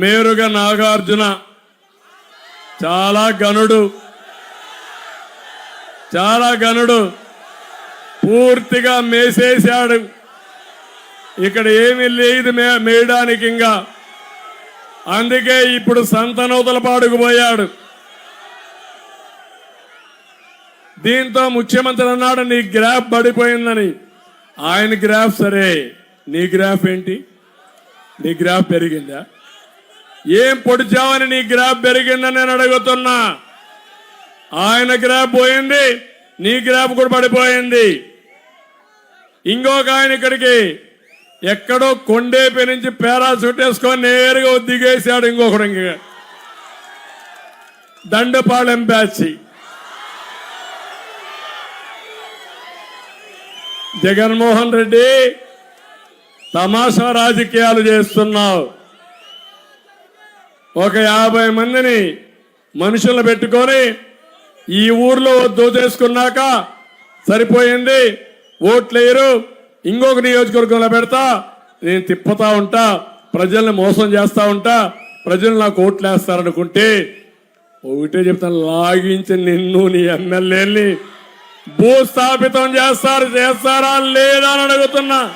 మేరుగా నాగార్జున. చాలా గనుడు చాలా గనుడు పూర్తిగా మేసేశాడు. ఇక్కడ ఏమీ లేదు మే మేయడానికి ఇంకా. అందుకే ఇప్పుడు సంతనూతల పాడుకు పోయాడు. దీంతో ముఖ్యమంత్రి అన్నాడు నీ గ్రాఫ్ పడిపోయిందని. ఆయన గ్రాఫ్ సరే. నీ గ్రాఫ్ ఏంటి? నీ గ్రాఫ్ పెరిగిందా? ఏం పొడిచావని నీ గ్రాఫ్ పెరిగిందని నేను అడుగుతున్నా. ఆయన గ్రాఫ్ పోయింది నీ గ్రాఫ్ కూడా పడిపోయింది. ఇంకొక ఆయన ఇక్కడికి ఎక్కడో కొండేపి నుంచి పేరాసూట్ వేసుకొని నేరుగా దిగేశాడు ఇంకొకడు ఇంక. దండపాళెం బ్యాచి జగన్మోహన్ రెడ్డి తమాషా రాజకీయాలు చేస్తున్నావు. ఒక యాభై మందిని మనుషులను పెట్టుకొని ఈ ఊర్లో దోచేసుకున్నాక సరిపోయింది. ఓట్లేయరు ఇంకొక నియోజకవర్గంలో పెడతా. నేను తిప్పుతా ఉంటా. ప్రజల్ని మోసం చేస్తూ ఉంటా. ప్రజలు నాకు ఓట్లు వేస్తారనుకుంటే ఒకటే చెప్తాను లాగించి నిన్ను నీ ఎమ్మెల్యేని భూస్థాపితం చేస్తారు చేస్తారా లేదా అని అడుగుతున్నా.